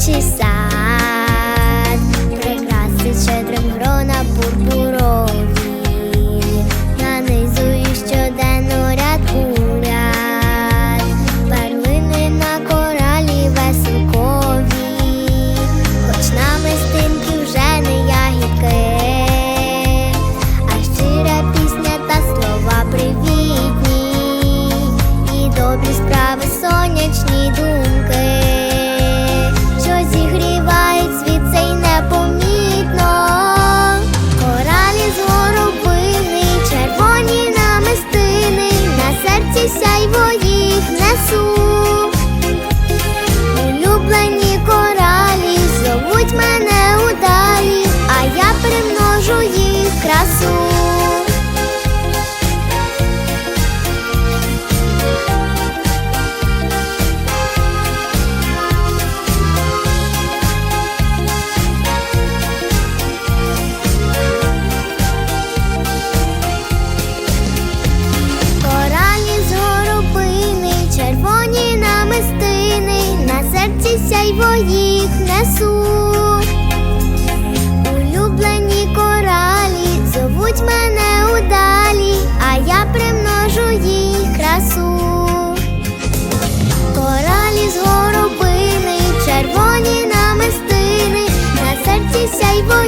квітучий сад, прикраси щедрим грона пурпурові, нанизую щоденно ряд у ряд, перлини на коралі веселкові, хоч намистинки вже не ягідки, а щира пісня та слова привітні, і добрі справи сонячні сяйво їх несуть, улюблені коралі, зовуть мене удалі, а я примножу їх красу, коралі з горобини, червоні намистини, на серці сяйво.